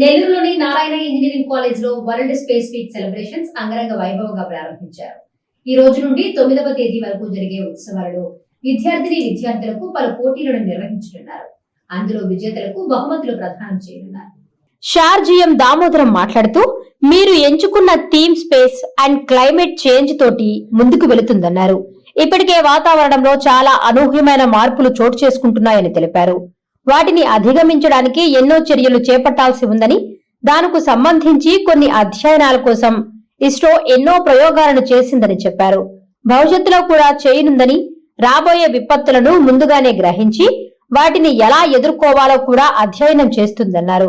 నెల్లూరులోని నారాయణ ఇంజనీరింగ్ కాలేజ్లో world space week celebrations అంగరంగ వైభవంగా ప్రారంభించారు. ఈ రోజు నుండి తొమ్మిదవ తేదీ వరకు జరిగే ఉత్సవాలలో విద్యార్థిని విద్యార్థులకు పలు పోటీలను నిర్వహించనున్నారు. అందులో విజేతలకు బహుమతులు ప్రదానం చేయనున్నారు. షార్జియం దామోదరం మాట్లాడుతూ మీరు ఎంచుకున్న theme space and climate change తోటి ముందుకు వెళుతుందన్నారు. ఇప్పటికే వాతావరణంలో చాలా అనూహ్యమైన మార్పులు చోటు చేసుకుంటున్నాయని తెలిపారు. వాటిని అధిగమించడానికి ఎన్నో చర్యలు చేపట్టాల్సి ఉందని దానికి సంబంధించి కొన్ని అధ్యయనాల కోసం ఇస్రో ఎన్నో ప్రయోగాలను చేసిందని చెప్పారు. భవిష్యత్తులో కూడా చేయనుందని రాబోయే విపత్తులను ముందుగానే గ్రహించి వాటిని ఎలా ఎదుర్కోవాలో కూడా అధ్యయనం చేస్తుందన్నారు.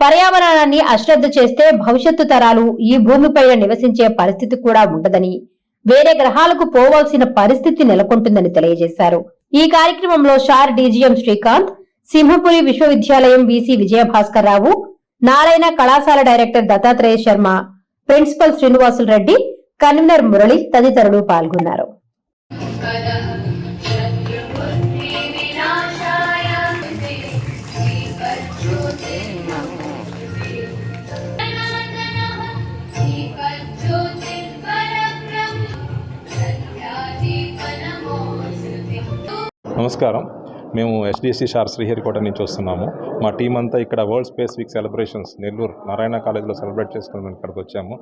పర్యావరణాన్ని అశ్రద్ధ చేస్తే భవిష్యత్తు తరాలు ఈ భూమిపైన నివసించే పరిస్థితి కూడా ఉండదని వేరే గ్రహాలకు పోవాల్సిన పరిస్థితి నెలకొంటుందని తెలియజేశారు. ఈ కార్యక్రమంలో షార్ డీజీఎం శ్రీకాంత్ సింహపురి విశ్వవిద్యాలయం వీసీ విజయభాస్కర్ రావు నారాయణ కళాశాల director Dattatreya Sharma principal Srinivasulu Reddy convener Murali తదితరులు పాల్గొన్నారు. నమస్కారం. మేము ఎస్డిఎస్సి షార్ శ్రీహరికోట నుంచి వస్తున్నాము. మా టీం అంతా ఇక్కడ world space week celebrations Nellore Narayana కాలేజ్లో సెలబ్రేట్ చేసుకుని ఇక్కడికి వచ్చాము.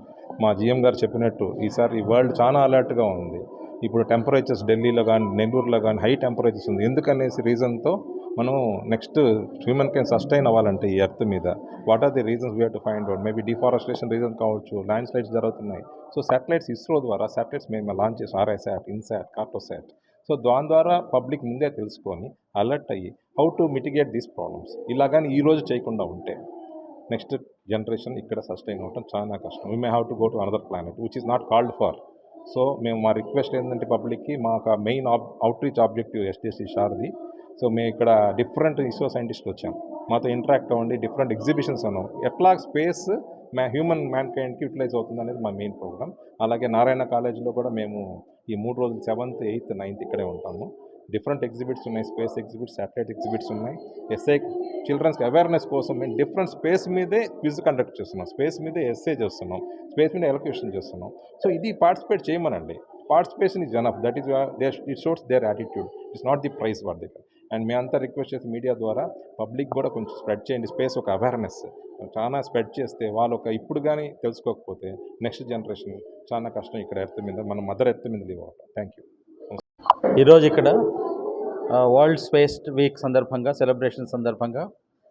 మా జిఎం గారు చెప్పినట్టు ఈసారి వరల్డ్ చాలా అలర్ట్గా ఉంది. ఇప్పుడు టెంపరేచర్స్ ఢిల్లీలో కానీ నెల్లూరులో కానీ హై టెంపరేచర్స్ ఉంది. ఎందుకనేసి రీజన్తో మనం నెక్స్ట్ హ్యూమన్ కెన్ సస్టైన్ అవ్వాలంటే ఈ ఎర్త్ మీద. What are the reasons we to find out maybe deforestation reason కావచ్చు ల్యాండ్ స్లైడ్స్ జరుగుతున్నాయి. సో శాటిలైట్స్ ఇస్రో ద్వారా శాటిలైట్స్ మేము లాంచ్ చేసాం. ఆర్ఐసాట్ ఇన్సాట్ కార్టోసాట్ సో దాని ద్వారా పబ్లిక్ ముందే తెలుసుకొని అలర్ట్ అయ్యి how to mitigate these problems? ఇలాగని ఈ రోజు చేయకుండా ఉంటే నెక్స్ట్ జనరేషన్ ఇక్కడ సస్టైన్ అవ్వటం చాలా కష్టం. We may have to go to another planet which is not called for so మేము మా రిక్వెస్ట్ ఏంటంటే పబ్లిక్కి మాకు main outreach objective SDSC షార్ది సో మేము ఇక్కడ డిఫరెంట్ ఇస్రో సైంటిస్టులు వచ్చాం. మాతో ఇంటరాక్ట్ అవ్వండి డిఫరెంట్ ఎగ్జిబిషన్స్ అన్నాం. ఎట్లా స్పేస్ మ్యా హ్యూమన్ మ్యాన్ కైండ్కి యూటిలైజ్ అవుతుంది అనేది మా మెయిన్ ప్రోగ్రామ్. అలాగే నారాయణ కాలేజీలో కూడా మేము ఈ మూడు రోజులు సెవెంత్ ఎయిత్ నైన్త్ ఇక్కడే ఉంటాము. డిఫరెంట్ ఎగ్జిబిట్స్ ఉన్నాయి. స్పేస్ ఎగ్జిబిట్స్ శాటిలైట్ ఎగ్జిబిట్స్ ఉన్నాయి. ఎస్ఐ చిల్డ్రన్స్కి అవేర్నెస్ కోసం మేము డిఫరెంట్ స్పేస్ మీదే క్విజ్ కండక్ట్ చేస్తున్నాం. స్పేస్ మీదే ఎస్ఏ చేస్తున్నాం. స్పేస్ మీద ఎలక్యూషన్ చేస్తున్నాం. సో ఇది పార్టిసిపేట్ చేయమనండి. Participation is జనఫ్ that is there it షోట్స్ there attitude. It's not the price what దగ్గర అండ్ మేమంతా రిక్వెస్ట్ చేసి మీడియా ద్వారా పబ్లిక్ కూడా కొంచెం స్ప్రెడ్ చేయండి. స్పేస్ ఒక అవేర్నెస్. చాలా స్ప్రెడ్ చేస్తే వాళ్ళు ఒక ఇప్పుడు కానీ తెలుసుకోకపోతే నెక్స్ట్ జనరేషన్ చాలా కష్టం ఇక్కడ ఎర్త్ మీద మన మదర్ ఎర్త్ మీద లీవ్ అవుతాం థ్యాంక్ యూ. ఈరోజు ఇక్కడ వరల్డ్ స్పేస్ వీక్ సందర్భంగా సెలబ్రేషన్ సందర్భంగా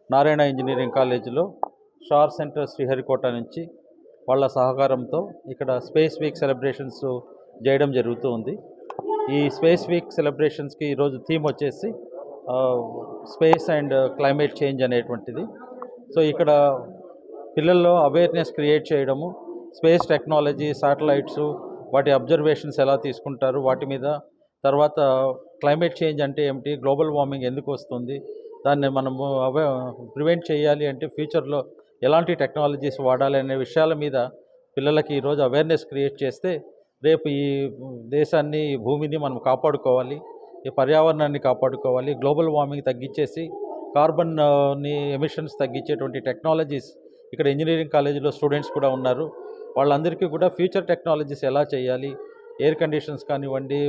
నారాయణ ఇంజనీరింగ్ కాలేజీలో షార్ సెంటర్ శ్రీహరికోట నుంచి వాళ్ళ సహకారంతో ఇక్కడ స్పేస్ వీక్ సెలబ్రేషన్స్ చేయడం జరుగుతూ ఉంది. ఈ స్పేస్ వీక్ సెలబ్రేషన్స్కి ఈరోజు థీమ్ వచ్చేసి స్పేస్ అండ్ క్లైమేట్ చేంజ్ అనేటువంటిది. సో ఇక్కడ పిల్లల్లో అవేర్నెస్ క్రియేట్ చేయడము స్పేస్ టెక్నాలజీ శాటిలైట్స్ వాటి అబ్జర్వేషన్స్ ఎలా తీసుకుంటారు వాటి మీద తర్వాత క్లైమేట్ చేంజ్ అంటే ఏమిటి గ్లోబల్ వార్మింగ్ ఎందుకు వస్తుంది దాన్ని మనము అవే ప్రివెంట్ చేయాలి అంటే ఫ్యూచర్లో ఎలాంటి టెక్నాలజీస్ వాడాలి అనే విషయాల మీద పిల్లలకి ఈరోజు అవేర్నెస్ క్రియేట్ చేస్తే రేపు ఈ దేశాన్ని ఈ భూమిని మనం కాపాడుకోవాలి ఈ పర్యావరణాన్ని కాపాడుకోవాలి గ్లోబల్ వార్మింగ్ తగ్గించేసి కార్బన్ని ఎమిషన్స్ తగ్గించేటువంటి టెక్నాలజీస్ ఇక్కడ ఇంజనీరింగ్ కాలేజీలో స్టూడెంట్స్ కూడా ఉన్నారు. వాళ్ళందరికీ కూడా ఫ్యూచర్ టెక్నాలజీస్ ఎలా చేయాలి ఎయిర్ కండిషన్స్ కానివ్వండి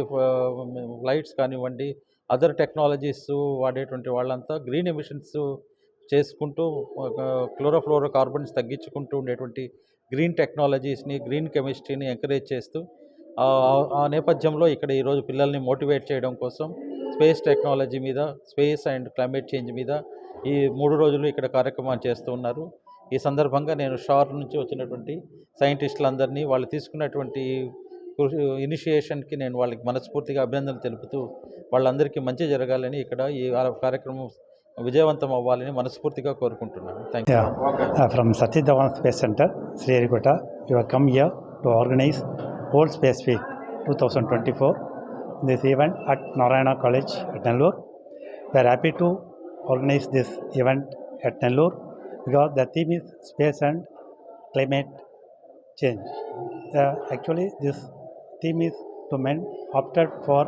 లైట్స్ కానివ్వండి అదర్ టెక్నాలజీస్ వాడేటువంటి వాళ్ళంతా గ్రీన్ ఎమిషన్స్ చేసుకుంటూ క్లోరోఫ్లోరో కార్బన్స్ తగ్గించుకుంటూ ఉండేటువంటి గ్రీన్ టెక్నాలజీస్ని గ్రీన్ కెమిస్ట్రీని ఎంకరేజ్ చేస్తూ ఆ నేపథ్యంలో ఇక్కడ ఈరోజు పిల్లల్ని మోటివేట్ చేయడం కోసం స్పేస్ టెక్నాలజీ మీద స్పేస్ అండ్ క్లైమేట్ చేంజ్ మీద ఈ మూడు రోజులు ఇక్కడ కార్యక్రమాలు చేస్తూ ఉన్నారు. ఈ సందర్భంగా నేను షార్ నుంచి వచ్చినటువంటి సైంటిస్టులందరినీ వాళ్ళు తీసుకున్నటువంటి ఇనిషియేషన్కి నేను వాళ్ళకి మనస్ఫూర్తిగా అభినందనలు తెలుపుతూ వాళ్ళందరికీ మంచి జరగాలని ఇక్కడ ఈ కార్యక్రమం విజయవంతం అవ్వాలని మనస్ఫూర్తిగా కోరుకుంటున్నాను. Thank you from Satish Dhawan space centre Sriharikota Center, come here to organise come here to organize World Space Week 2024. This event at Narayana College at Nellore. We are happy to organize this event at Nellore because the theme is space and climate change. Uh, actually, this theme is to men opted for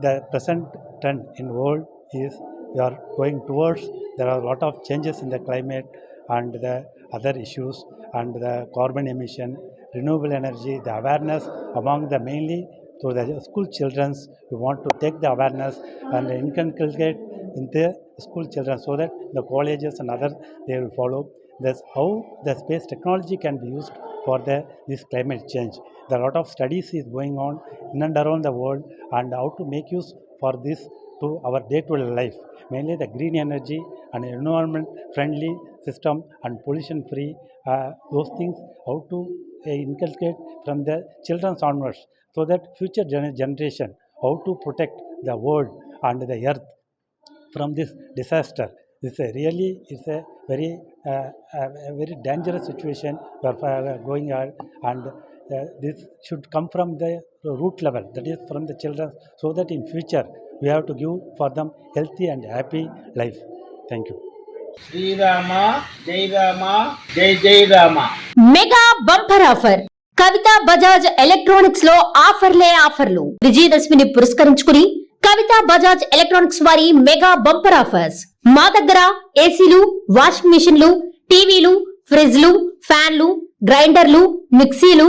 the present trend in world is we are going towards there are a lot of changes in the climate and the other issues and the carbon emission, renewable energy, the awareness among the mainly to the school children's. We want to take the awareness and inculcate in the school children so that the colleges and others they will follow. That's how the space technology can be used for the this climate change. There are a lot of studies is going on in and around the world and how to make use for this to our day-to-day life. Mainly the green energy and environment friendly system and pollution free. Uh, those things how to uh, inculcate from the children's onwards so that future gener- generation how to protect the world and the earth from this disaster. This a really it's a very uh, a, a very dangerous situation we are uh, going on and uh, this should come from the root level that is from the children so that in future we have to give for them healthy and happy life. Thank you. Srirama జై రామ జై జై Rama mega bumper offer Kavitha Bajaj ఎలక్ట్రానిక్స్లో ఆఫర్లే ఆఫర్లు విజయదశమిని పురస్కరించుకుని Kavitha Bajaj electronics వారి mega bumper offers మా దగ్గర ఏసీలు వాషింగ్ మిషన్లు టీవీలు ఫ్రిడ్జ్లు ఫ్యాన్లు గ్రైండర్లు మిక్సీలు